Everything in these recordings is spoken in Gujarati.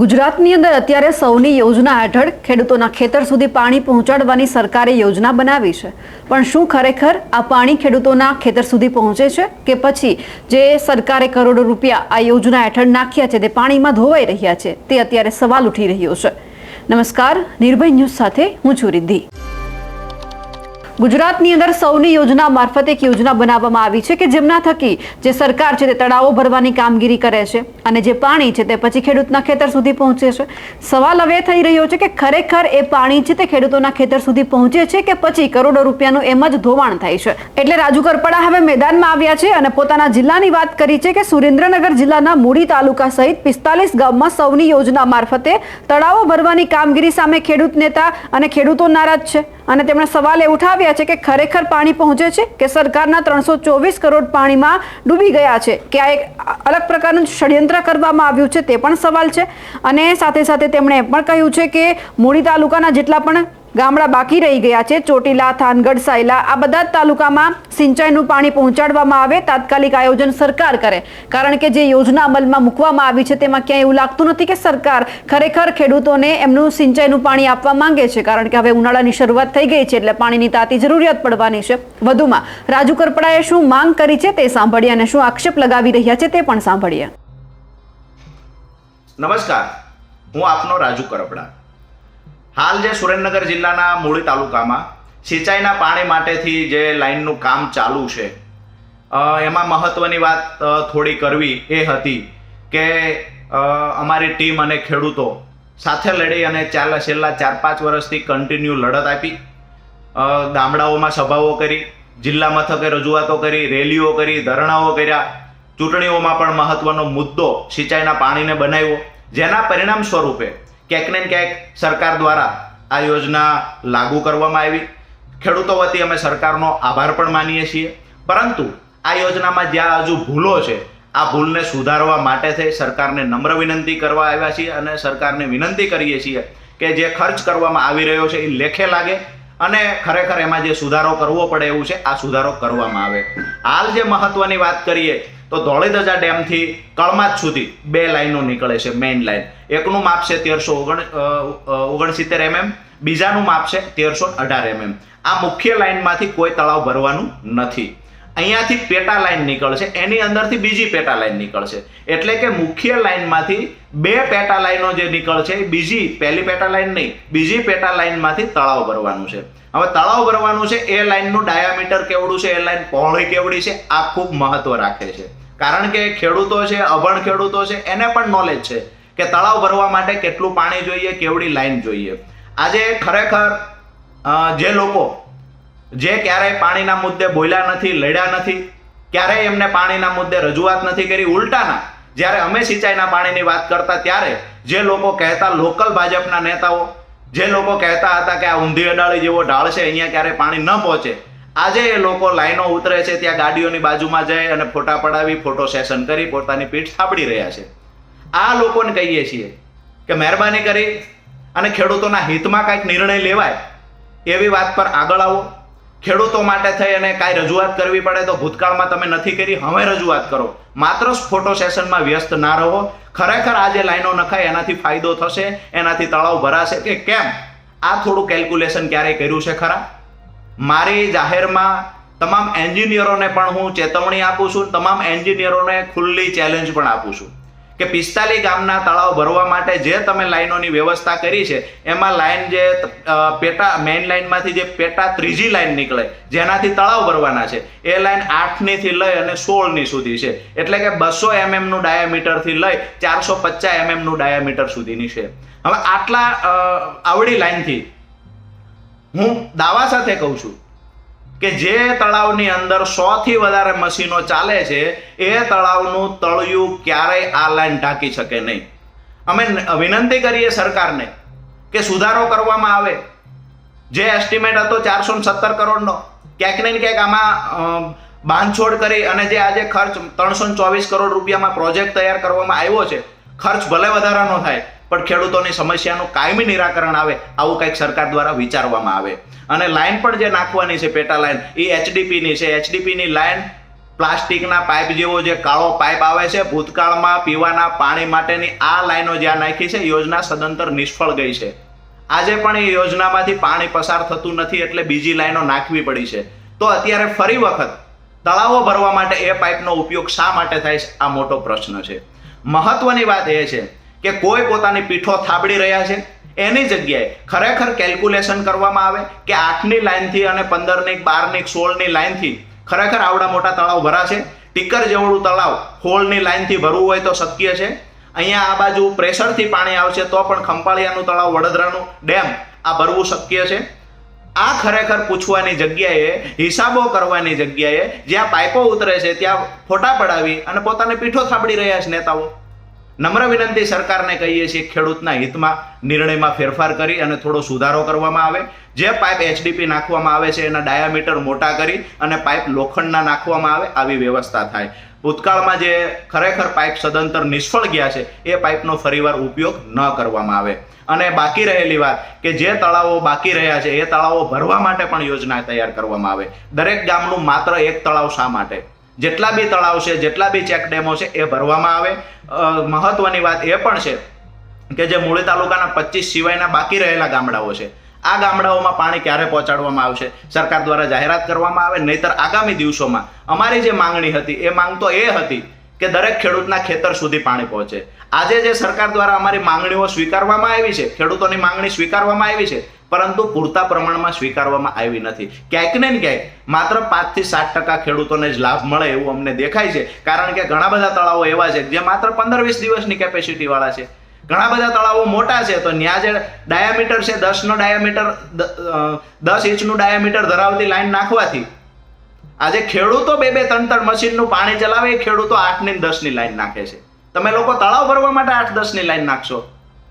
ગુજરાતની અંદર અત્યારે સૌની યોજના હેઠળ ખેડૂતોના ખેતર સુધી પાણી પહોંચાડવાની સરકારે યોજના બનાવી છે. પણ શું ખરેખર આ પાણી ખેડૂતોના ખેતર સુધી પહોંચે છે કે પછી જે સરકારે કરોડો રૂપિયા આ યોજના હેઠળ નાખ્યા છે તે પાણીમાં ધોવાઈ રહ્યા છે તે અત્યારે સવાલ ઉઠી રહ્યો છે. નમસ્કાર, નિર્ભય ન્યૂઝ સાથે હું છું રિદ્ધિ. ગુજરાતની અંદર સૌની યોજના મારફતે એક યોજના બનાવવામાં આવી છે કે જેમના થકી જે સરકાર છે તે તળાવો ભરવાની કામગીરી કરે છે અને જે પાણી છે તે પછી ખેડૂતના ખેતર સુધી પહોંચે છે. સવાલ હવે થઈ રહ્યો છે કે ખરેખર એ પાણી છે તે ખેડૂતોના ખેતર સુધી પહોંચે છે કે પછી કરોડો રૂપિયાનું એમ જ ધોવાણ થાય છે? એટલે રાજુ કરપડા હવે મેદાનમાં આવ્યા છે અને પોતાના જિલ્લાની વાત કરી છે કે સુરેન્દ્રનગર જિલ્લાના મૂડી તાલુકા સહિત પિસ્તાલીસ ગામમાં સૌની યોજના મારફતે તળાવો ભરવાની કામગીરી સામે ખેડૂત નેતા અને ખેડૂતો નારાજ છે. અને તેમણે સવાલ એ ઉઠાવ્યા છે કે ખરેખર પાણી પહોંચે છે કે સરકારના ત્રણસો ચોવીસ કરોડ પાણીમાં ડૂબી ગયા છે? કે આ એક અલગ પ્રકારનું ષડયંત્ર કરવામાં આવ્યું છે તે પણ સવાલ છે. અને સાથે સાથે તેમણે એ પણ કહ્યું છે કે મૂડી તાલુકાના જેટલા પણ ગામડા બાકી રહી ગયા છે. ચોટીલા, થાનગઢ, સાયલા આ બધા તાલુકામાં સિંચાઈનું પાણી પહોંચાડવામાં આવે, તાત્કાલિક આયોજન સરકાર કરે. કારણ કે જે યોજના અમલમાં મૂકવામાં આવી છે તેમાં ક્યાંય એવું લાગતું નથી કે સરકાર ખરેખર ખેડૂતોને એમનું સિંચાઈનું પાણી આપવા માંગે છે. કારણ કે હવે ઉનાળાની શરૂઆત થઈ ગઈ છે એટલે પાણીની તાતી જરૂરિયાત પડવાની છે. વધુમાં, રાજુ કરપડાએ શું માંગ કરી છે તે સાંભળીએ અને શું આક્ષેપ લગાવી રહ્યા છે તે પણ સાંભળીએ. નમસ્કાર. હું આપનો રાજુ કરપડા. હાલ જે સુરેન્દ્રનગર જિલ્લાના મૂળી તાલુકામાં સિંચાઈના પાણી માટેથી જે લાઈનનું કામ ચાલુ છે એમાં મહત્ત્વની વાત થોડી કરવી એ હતી કે અમારી ટીમ અને ખેડૂતો સાથે લડી અને ચાલ છેલ્લા ચાર પાંચ વર્ષથી કન્ટિન્યુ લડત આપી ગામડાઓમાં સભાઓ કરી, જિલ્લા મથકે રજૂઆતો કરી, રેલીઓ કરી, ધરણાઓ કર્યા, ચૂંટણીઓમાં પણ મહત્વનો મુદ્દો સિંચાઈના પાણીને બનાવ્યો, જેના પરિણામ સ્વરૂપે ક્યાંક ને ક્યાંક સરકાર દ્વારા આ યોજના લાગુ કરવામાં આવી. ખેડૂતો વતી અમે સરકારનો આભાર પણ માનીએ છીએ. પરંતુ આ યોજનામાં જ્યાં હજુ ભૂલો છે, આ ભૂલને સુધારવા માટે થઈ સરકારને નમ્ર વિનંતી કરવા આવ્યા છીએ અને સરકારને વિનંતી કરીએ છીએ કે જે ખર્ચ કરવામાં આવી રહ્યો છે એ લેખે લાગે અને ખરેખર એમાં જે સુધારો કરવો પડે એવું છે, આ સુધારો કરવામાં આવે. હાલ જે મહત્વની વાત કરીએ તો ધોળીધજા ડેમથી કળમાચ સુધી બે લાઈનો નીકળે છે મેઇન લાઈન એકનું માપ છે તેરસો ઓગણ ઓગણસિત્તેર એમએમ બીજાનું માપ છે તેરસો અઢાર એમએમ આ મુખ્ય લાઇનમાંથી કોઈ તળાવ ભરવાનું નથી. અહીંયાથી પેટા લાઇન નીકળશે, એની અંદરથી બીજી પેટા લાઇન નીકળશે. એટલે કે મુખ્ય લાઈનમાંથી બે પેટા લાઇનો જે નીકળશે બીજી, પહેલી પેટા લાઈન નહીં, બીજી પેટા લાઇનમાંથી તળાવ ભરવાનું છે. હવે તળાવ ભરવાનું છે, એ લાઇનનું ડાયામીટર કેવડું છે? એ લાઇન પહોળી કેવડી છે? આ ખૂબ મહત્વ રાખે છે. કારણ કે ખેડૂતો છે, અભણ ખેડૂતો છે, એને પણ નોલેજ છે કે તળાવ ભરવા માટે કેટલું પાણી જોઈએ, કેવડી લાઈન જોઈએ. આજે ખરેખર જે લોકો જે ક્યારેય પાણીના મુદ્દે બોલ્યા નથી, લડ્યા નથી, ક્યારેય એમને પાણીના મુદ્દે રજૂઆત નથી કરી, ઉલટાના, જ્યારે અમે સિંચાઈના પાણીની વાત કરતા ત્યારે જે લોકો કહેતા લોકલ ભાજપના નેતાઓ, જે લોકો કહેતા હતા કે આ ઊંધી અડાળી જેવો ઢાળ છે, અહીંયા ક્યારેય પાણી ન પહોંચે આજે એ લોકો લાઈનો ઉતરે છે, ત્યાં ગાડીઓની બાજુમાં જઈ અને ફોટા પડાવી, ફોટો સેશન કરી, પોતાની પીઠ થાબડી રહ્યા છે. આ લોકોને કહીએ છીએ કે મહેરબાની કરી અને ખેડૂતોના હિતમાં કાંઈક નિર્ણય લેવાય એવી વાત પર આગળ આવો. ખેડૂતો માટે થઈ અને કાંઈ રજૂઆત કરવી પડે તો ભૂતકાળમાં તમે નથી કરી, હવે રજૂઆત કરો. માત્ર ફોટો સેશનમાં વ્યસ્ત ના રહો. ખરેખર આ જે લાઈનો નખાય, એનાથી ફાયદો થશે, એનાથી તળાવ ભરાશે કે કેમ? આ થોડું કેલ્ક્યુલેશન ક્યારેય કર્યું છે ખરા? મારી જાહેરમાં તમામ એન્જિનિયરોને પણ હું ચેતવણી આપું છું, તમામ એન્જિનિયરોને ખુલ્લી ચેલેન્જ પણ આપું છું કે પિસ્તાલી ગામના તળાવ ભરવા માટે જે તમે લાઈનોની વ્યવસ્થા કરી છે, એમાં લાઈન જે પેટા મેઇન લાઈનમાંથી જે પેટા ત્રીજી લાઈન નીકળે, જેનાથી તળાવ ભરવાના છે, એ લાઈન આઠનીથી લઈ અને સોળની સુધી છે. એટલે કે બસો એમએમનું ડાયામીટરથી લઈ ચારસો પચાસ એમએમનું ડાયામીટર સુધીની છે. હવે આટલા આવડી લાઈનથી હું દાવા સાથે કહું છું કે જે તળાવની અંદર સો થી વધારે મશીનો ચાલે છે, એ તળાવનું તળિયું ક્યારેય આ લાઈન ઢાંકી શકે નહીં. અમે વિનંતી કરીએ સરકારને કે સુધારો કરવામાં આવે. જે એસ્ટિમેટ હતો ચારસો સત્તર કરોડનો, ક્યાંક ને ક્યાંક આમાં બાંધછોડ કરી અને જે આજે ખર્ચ ત્રણસો ચોવીસ કરોડ રૂપિયામાં પ્રોજેક્ટ તૈયાર કરવામાં આવ્યો છે, ખર્ચ ભલે વધારાનો થાય પણ ખેડૂતોની સમસ્યાનું કાયમી નિરાકરણ આવે આવું કંઈક સરકાર દ્વારા વિચારવામાં આવે. અને લાઈન પણ જે નાખવાની છે પેટા લાઈન, એ એચડીપીની છે. એચડીપીની લાઈન પ્લાસ્ટિકના પાઇપ જેવો જે કાળો પાઇપ આવે છે, ભૂતકાળમાં પીવાના પાણી માટેની આ લાઈનો જ્યાં નાખી છે, યોજના સદંતર નિષ્ફળ ગઈ છે. આજે પણ એ યોજનામાંથી પાણી પસાર થતું નથી એટલે બીજી લાઈનો નાખવી પડી છે. તો અત્યારે ફરી વખત તળાવો ભરવા માટે એ પાઇપનો ઉપયોગ શા માટે થાય છે? આ મોટો પ્રશ્ન છે. મહત્વની વાત એ છે કે કોઈ પોતાની પીઠો થાબડી રહ્યા છે? એની જગ્યાએ ખરેખર કેલ્ક્યુલેશન કરવામાં આવે કે આઠની લાઇનથી અને પંદરની, બારની, સોળની લાઇનથી ખરેખર આવડા મોટા તળાવ ભરાશે? ટીકર જેવડું તળાવ હોળની લાઇનથી ભરવું હોય તો શક્ય છે? અહીંયા આ બાજુ પ્રેશરથી પાણી આવશે તો પણ ખંપાળિયાનું તળાવ, વડોદરાનું ડેમ આ ભરવું શક્ય છે? આ ખરેખર પૂછવાની જગ્યાએ, હિસાબો કરવાની જગ્યાએ જ્યાં પાઇપો ઉતરે છે ત્યાં ફોટા પડાવી અને પોતાને પીઠો થાબડી રહ્યા છે નેતાઓ. નમ્ર વિનંતી સરકારને કહીએ છીએ ખેડૂતના હિતમાં નિર્ણયમાં ફેરફાર કરી અને થોડો સુધારો કરવામાં આવે. જે પાઇપ એચડીપી નાખવામાં આવે છે, એના ડાયામીટર મોટા કરી અને પાઇપ લોખંડના નાખવામાં આવે, આવી વ્યવસ્થા થાય. ભૂતકાળમાં જે ખરેખર પાઇપ સદંતર નિષ્ફળ ગયા છે, એ પાઇપનો ફરીવાર ઉપયોગ ન કરવામાં આવે. અને બાકી રહેલી વાત કે જે તળાવો બાકી રહ્યા છે, એ તળાવો ભરવા માટે પણ યોજના તૈયાર કરવામાં આવે. દરેક ગામનું માત્ર એક તળાવ શા માટે? જેટલા બી તળાવ છે, જેટલા બી ચેક ડેમો છે, એ ભરવામાં આવે. મહત્વની વાત એ પણ છે કે જે મૂળી તાલુકાના પચીસ સિવાયના બાકી રહેલા ગામડાઓ છે, આ ગામડાઓમાં પાણી ક્યારે પહોંચાડવામાં આવશે? સરકાર દ્વારા જાહેરાત કરવામાં આવે, નહીતર આગામી દિવસોમાં અમારી જે માંગણી હતી, એ માંગ તો એ હતી કે દરેક ખેડૂતના ખેતર સુધી પાણી પહોંચે. આજે જે સરકાર દ્વારા અમારી માંગણીઓ સ્વીકારવામાં આવી છે, ખેડૂતોની માંગણી સ્વીકારવામાં આવી છે પરંતુ પૂરતા પ્રમાણમાં સ્વીકારવામાં આવી નથી. ક્યાંક ને ક્યાંક માત્ર પાંચથી સાત ટકા ખેડૂતોને જ લાભ મળે એવું અમને દેખાય છે. કારણ કે ઘણા બધા તળાવો એવા છે જે માત્ર પંદર વીસ દિવસની કેપેસિટી વાળા છે. ઘણા બધા તળાવો મોટા છે તો ત્યાં જે ડાયામીટર છે દસનો ડાયામીટર દસ ઇંચનું ડાયામીટર ધરાવતી લાઈન નાખવાથી આજે ખેડૂતો બે બે ત્રણ ત્રણ મશીનનું પાણી ચલાવે એ ખેડૂતો આઠની દસની લાઈન નાખે છે. તમે લોકો તળાવ ભરવા માટે આઠ દસની લાઈન નાખશો.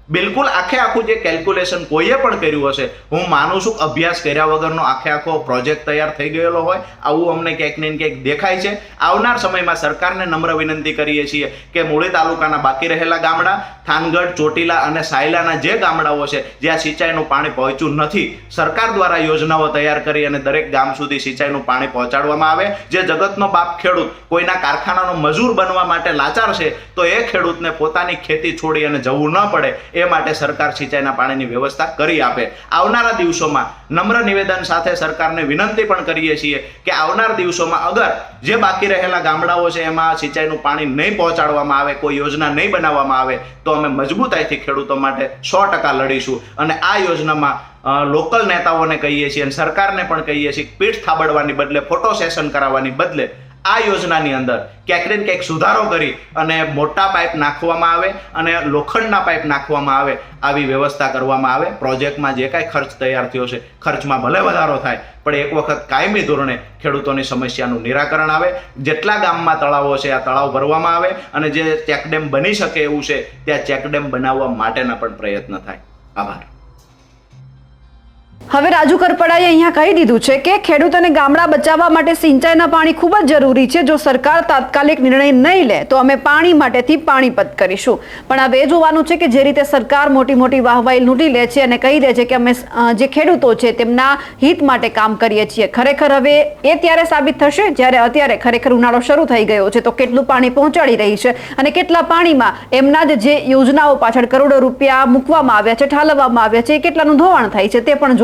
બિલકુલ આખે આખું જે કેલ્ક્યુલેશન કોઈએ પણ કર્યું હશે, હું માનું છું અભ્યાસ કર્યા વગરનો આખે આખો પ્રોજેક્ટ તૈયાર થઈ ગયેલો હોય, આવું અમને ક્યાંક ને ક્યાંક દેખાય છે. આવનાર સમયમાં સરકારને નમ્ર વિનંતી કરીએ છીએ કે મૂળી તાલુકાના બાકી રહેલા ગામડા, થાનગઢ, ચોટીલા અને સાયલાના જે ગામડાઓ છે, જ્યાં સિંચાઈનું પાણી પહોંચ્યું નથી, સરકાર દ્વારા યોજનાઓ તૈયાર કરી અને દરેક ગામ સુધી સિંચાઈનું પાણી પહોંચાડવામાં આવે. જે જગતનો બાપ ખેડૂત કોઈના કારખાનાનો મજૂર બનવા માટે લાચાર છે, તો એ ખેડૂતને પોતાની ખેતી છોડી અને જવું ન પડે. એ માટે સરકાર સિંચાઈના પાણીની વ્યવસ્થા કરી આપે. આવનારા દિવસોમાં નમ્ર નિવેદન સાથે સરકારને વિનંતી પણ કરીએ છીએ કે આવનાર દિવસોમાં અગર જે બાકી રહેલા ગામડાઓ છે એમાં સિંચાઈનું પાણી નહીં પહોંચાડવામાં આવે, કોઈ યોજના નહીં બનાવવામાં આવે, તો અમે મજબૂતાઈથી ખેડૂતો માટે સો ટકા લડીશું. અને આ યોજનામાં લોકલ નેતાઓને કહીએ છીએ અને સરકારને પણ કહીએ છીએ પીઠ થાબડવાની બદલે, ફોટો સેશન કરાવવાની બદલે આ યોજનાની અંદર ક્યાંક ને ક્યાંક સુધારો કરી અને મોટા પાઇપ નાખવામાં આવે અને લોખંડના પાઇપ નાખવામાં આવે આવી વ્યવસ્થા કરવામાં આવે. પ્રોજેક્ટમાં જે કાંઈ ખર્ચ તૈયાર થયો છે, ખર્ચમાં ભલે વધારો થાય, પણ એક વખત કાયમી ધોરણે ખેડૂતોની સમસ્યાનું નિરાકરણ આવે. જેટલા ગામમાં તળાવો છે, આ તળાવ ભરવામાં આવે અને જે ચેકડેમ બની શકે એવું છે, ત્યાં ચેકડેમ બનાવવા માટેના પણ પ્રયત્ન થાય. આભાર. હવે રાજુ કરપડાએ અહીંયા કહી દીધું છે કે ખેડૂતોને ગામડા બચાવવા માટે સિંચાઈના પાણી ખૂબ જ જરૂરી છે. જો સરકાર તાત્કાલિક નિર્ણય નહીં લે, તો અમે પાણી માટેથી પાણીપત કરીશું. પણ હવે જોવાનું છે કે જે રીતે સરકાર મોટી મોટી વાહવાઈ લૂંટી લે છે અને કહી દે છે કે અમે જે ખેડૂતો છે તેમના હિત માટે કામ કરીએ છીએ. ખરેખર હવે એ ત્યારે સાબિત થશે જ્યારે અત્યારે ખરેખર ઉનાળો શરૂ થઈ ગયો છે. તો કેટલું પાણી પહોંચાડી રહી છે અને કેટલા પાણીમાં એમના જ જે યોજનાઓ પાછળ કરોડો રૂપિયા મૂકવામાં આવ્યા છે, ઠાલવવામાં આવ્યા છે કેટલાનું ધોવાણ થાય છે તે પણ